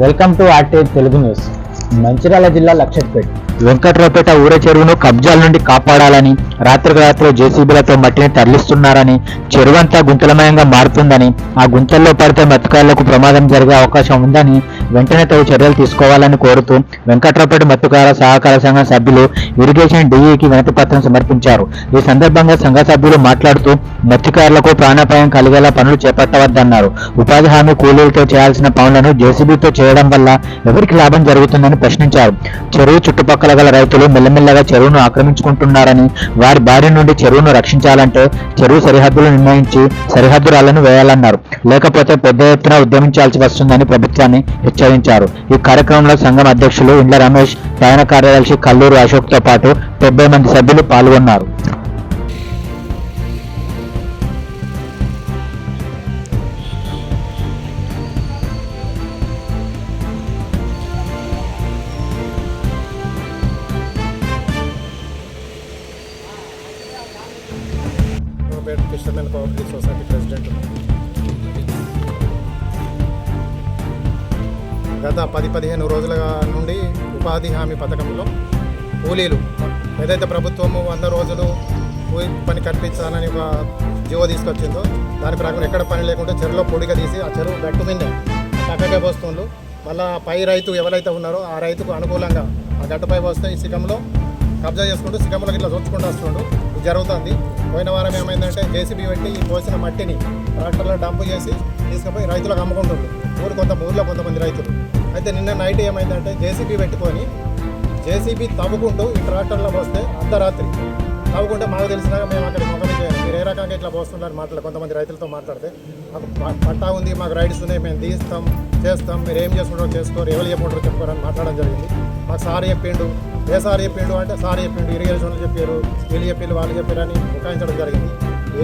Welcome to RT Telugu news Mancherial జిల్లా లక్షట్పేట్ వెంకట్రావుపేట ఊర చెరువును కబ్జాల నుండి కాపాడాలని రాత్రికి రాత్రి జేసీబీలతో మట్టిని తరలిస్తున్నారని చెరువంతా గుంతలమయంగా మారుతుందని ఆ గుంతల్లో పడితే మత్తుకారులకు ప్రమాదం జరిగే అవకాశం ఉందని వెంటనే తగు చర్యలు తీసుకోవాలని కోరుతూ వెంకట్రావుపేట మత్తుకార సహకార సంఘం సభ్యులు ఇరిగేషన్ డిఈకి వినతి పత్రం సమర్పించారు. ఈ సందర్భంగా సంఘ సభ్యులు మాట్లాడుతూ మత్స్యకారులకు ప్రాణాపాయం కలిగేలా పనులు చేపట్టవద్దన్నారు. ఉపాధి హామీ కూలీలతో చేయాల్సిన పనులను జేసీబీతో చేయడం వల్ల ఎవరికి లాభం జరుగుతుందని ప్రశ్నించారు. చెరువు చుట్టుపక్కల గల రైతులు మెల్లమెల్లగా చెరువును ఆక్రమించుకుంటున్నారని వారి బారి నుండి చెరువును రక్షించాలంటే చెరువు సరిహద్దులు నిర్ణయించి సరిహద్దు రాళ్ళను వేయాలన్నారు. లేకపోతే పెద్ద ఎత్తున ఉద్యమించాల్సి వస్తుందని ప్రభుత్వాన్ని హెచ్చరించారు ఈ కార్యక్రమంలో సంఘం అధ్యక్షులు ఇండ్ల రమేష్ ప్రయాణ కార్యదర్శి కల్లూరు అశోక్తో పాటు డెబ్బై మంది సభ్యులు పాల్గొన్నారు. పేట కోఆపరేటివ్ సొసైటీ ప్రెసిడెంట్ గత పది పదిహేను రోజుల నుండి ఉపాధి హామీ పథకంలో కూలీలు ఏదైతే ప్రభుత్వము వంద రోజులు కూలి పని కల్పించాలని ఒక జీవో తీసుకొచ్చిందో దాని ప్రకారం ఎక్కడ పని లేకుంటే చెరువులో పొడిగా తీసి ఆ చెరువు గట్టు మీద చక్కగా పోస్తుండ్రు. మళ్ళా పై రైతు ఎవరైతే ఉన్నారో ఆ రైతుకు అనుకూలంగా ఆ గడ్డపై వస్తే ఈ శిఖంలో కబ్జా చేసుకుంటూ శిఖంలోకి ఇట్లా చూసుకుంటూ వస్తుండ్రు. జరుగుతుంది. పోయిన వారం ఏమైందంటే జేసీబీ పెట్టి ఈ పోసిన మట్టిని ట్రాక్టర్లో డంప్ చేసి తీసుకుపోయి రైతులకు అమ్ముకుంటుంది ఊరు కొంత ఊర్లో కొంతమంది రైతులు. అయితే నిన్న నైట్ ఏమైందంటే జేసీబీ పెట్టుకొని జేసీబీ తవ్వుకుంటూ ఈ ట్రాక్టర్లో పోస్తే అర్ధరాత్రి. తవ్వుకుంటే మాకు తెలిసినాక మేము అక్కడ మొక్కలు చేయాలి మీరు ఏ రకంగా ఇట్లా పోస్తున్నారు మాట్లాడు కొంతమంది రైతులతో మాట్లాడితే మాకు పట్టా ఉంది మాకు రైడ్స్ ఉన్నాయి మేము తీస్తాం చేస్తాం మీరు ఏం చేసుకుంటారో చేసుకోరు ఎవరు చెప్పుకుంటారో చెప్పుకోరని మాట్లాడడం జరిగింది. మాకు సార్ చెప్పిండు ఏ సార్ చెప్పిండు అంటే సార్ చెప్పిండు ఇరిగేషన్ చెప్పారు వీళ్ళు చెప్పిండు వాళ్ళు చెప్పారని ముఖాయించడం జరిగింది.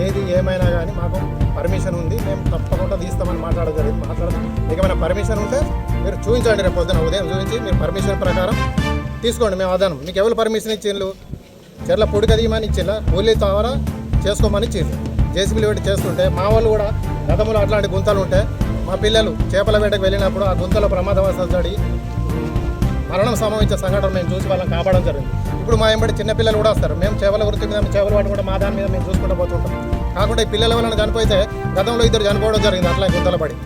ఏది ఏమైనా కానీ మాకు పర్మిషన్ ఉంది మేము తప్పకుండా తీస్తామని మాట్లాడడం జరిగింది. మాట్లాడడం ఏమైనా పర్మిషన్ ఉంటే మీరు చూపించండి రేపు పొద్దున ఉదయం చూపించి మీరు పర్మిషన్ ప్రకారం తీసుకోండి మేము ఆదానం మీకు ఎవరు పర్మిషన్ ఇచ్చిండ్రు? చెర్ల పొడి కదియమని ఇచ్చిండ్ర? కూలీ తావరా? చేసుకోమని ఇచ్చిండ్రు. జేసీబీలు పెట్టి చేస్తుంటే మా వాళ్ళు కూడా గతంలో అట్లాంటి గుంతలు ఉంటే మా పిల్లలు చేపల వేటకు వెళ్ళినప్పుడు ఆ గుంతలో ప్రమాదవశాలు జడి మరణం సంభవించే సంఘటన మేము చూసి వాళ్ళని కాపాడడం జరిగింది. ఇప్పుడు మా ఎంబడి చిన్నపిల్లలు కూడా వస్తారు. మేము చేపల వృత్తి మీద చేపల చేపలు పట్టుకుంటే మా దాని మీద మేము చూసుకుంటూ పోతుంటాం. కాకుండా ఈ పిల్లల వలన చనిపోతే గతంలో ఇద్దరు చనిపోవడం జరిగింది. అట్లా గుంతల పడి.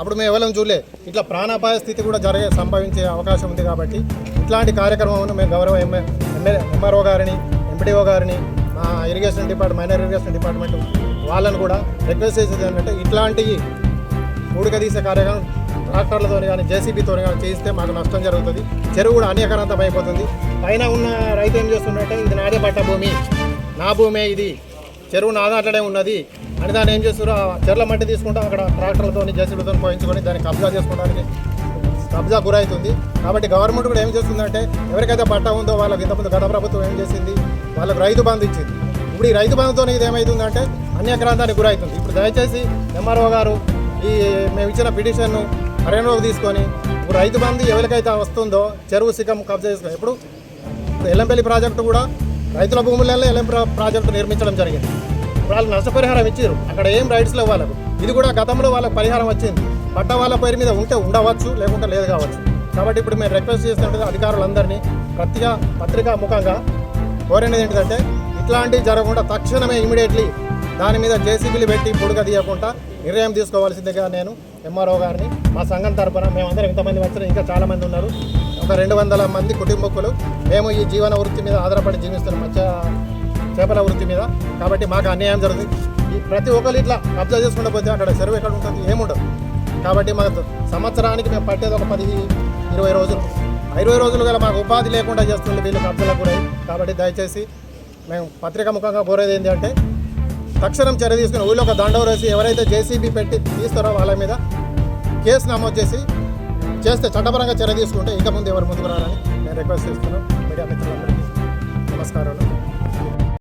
అప్పుడు మేము ఎవరం చూడలే. ఇట్లా ప్రాణాపాయ స్థితి కూడా జరిగే సంభవించే అవకాశం ఉంది కాబట్టి ఇట్లాంటి కార్యక్రమం మేము గౌరవ ఎంఏ ఎమ్మెల్యే ఎంఆర్ఓ గారిని ఎంపీడీఓ గారిని మా irrigation department minor irrigation department వాళ్ళని కూడా రిక్వెస్ట్ చేసేది ఏంటంటే ఇట్లాంటి ఊడిక తీసే కార్యక్రమం ట్రాక్టర్లతో కానీ జేసీబీతో కానీ చేయిస్తే మాకు నష్టం జరుగుతుంది. చెరువు కూడా అనేకరంతం అయిపోతుంది పైన ఉన్న రైతు ఏం చేస్తుందంటే ఇది నాదే పట్ట భూమి. నా భూమే ఇది. చెరువు నా దాంట్లోనే ఉన్నది. అని దాన్ని ఏం చేస్తారు ఆ చెర్ల మట్టి తీసుకుంటాం అక్కడ ట్రాక్టర్లతో జేసీబీతో పోయించుకొని దాన్ని కబ్జా చేసుకోవడానికి కబ్జా గురవుతుంది కాబట్టి గవర్నమెంట్ కూడా ఏం చేస్తుందంటే ఎవరికైతే పట్ట ఉందో వాళ్ళకి ఇంతకుముందు గత ప్రభుత్వం ఏం చేసింది? వాళ్ళకు రైతు బంధు ఇచ్చింది. ఇప్పుడు ఈ రైతు బంధుతో ఇది ఏమవుతుందంటే అన్యక్రాంతానికి గురవుతుంది ఇప్పుడు దయచేసి ఎంఆర్ఓ గారు ఈ మేము ఇచ్చిన పిటిషన్ను పరిగణలోకి తీసుకొని ఇప్పుడు రైతు బంధు ఎవరికైతే వస్తుందో చెరువు సిక్కం కబ్జా చేసుకుని ఇప్పుడు ఎల్లంపల్లి ప్రాజెక్టు కూడా రైతుల భూములలో ఎల్లం ప్రాజెక్టు నిర్మించడం జరిగింది. వాళ్ళు నష్టపరిహారం ఇచ్చారు అక్కడ ఏం రైట్స్లో వాళ్ళకు. ఇది కూడా గతంలో వాళ్ళకి పరిహారం వచ్చింది. పట్ట వాళ్ళ పేరు మీద ఉంటే ఉండవచ్చు లేకుంటే లేదు కావచ్చు. కాబట్టి ఇప్పుడు మేము రిక్వెస్ట్ చేస్తున్నట్టు అధికారులందరినీ ప్రతిగా పత్రికా ముఖంగా కోరినది ఏంటంటే ఇట్లాంటివి జరగకుండా తక్షణమే ఇమీడియట్లీ దాని మీద జేసీబీలు పెట్టి పొడుగా తీయకుండా నిర్ణయం తీసుకోవాల్సిందిగా నేను ఎంఆర్ఓ గారిని మా సంఘం తరపున మేమందరం ఇంతమంది వచ్చిన ఇంకా చాలామంది ఉన్నారు. ఒక రెండు వందల మంది కుటుంబకులు మేము ఈ జీవన వృత్తి మీద ఆధారపడి జీవిస్తున్నాం మత్స్య చేపల వృత్తి మీద. కాబట్టి మాకు అన్యాయం జరుగుతుంది. ఈ ప్రతి ఒక్కరు ఇట్లా కబ్జా చేసుకుంటూ పోతే అక్కడ చెరువు ఎక్కడ ఉంటుంది ఏముండదు. కాబట్టి మాకు సంవత్సరానికి మేము పట్టేది ఒక పది ఇరవై రోజులు. ఇరవై రోజులు గల మాకు ఉపాధి లేకుండా చేస్తుంది వీళ్ళు కబ్జలకు కూడా కాబట్టి దయచేసి మేము పత్రిక ముఖంగా కోరేది ఏంటంటే అంటే తక్షణం చర్య తీసుకుని ఊళ్ళో ఒక దండవ వేసి ఎవరైతే జేసీబీ పెట్టి తీస్తారో వాళ్ళ మీద కేసు నమోదు చేసి చేస్తే చట్టపరంగా చర్య తీసుకుంటే ఇంకా ముందు ఎవరు ముందుకు రారని నేను రిక్వెస్ట్ చేస్తున్నాను. మీడియా మిత్రులందరికీ నమస్కారాలు.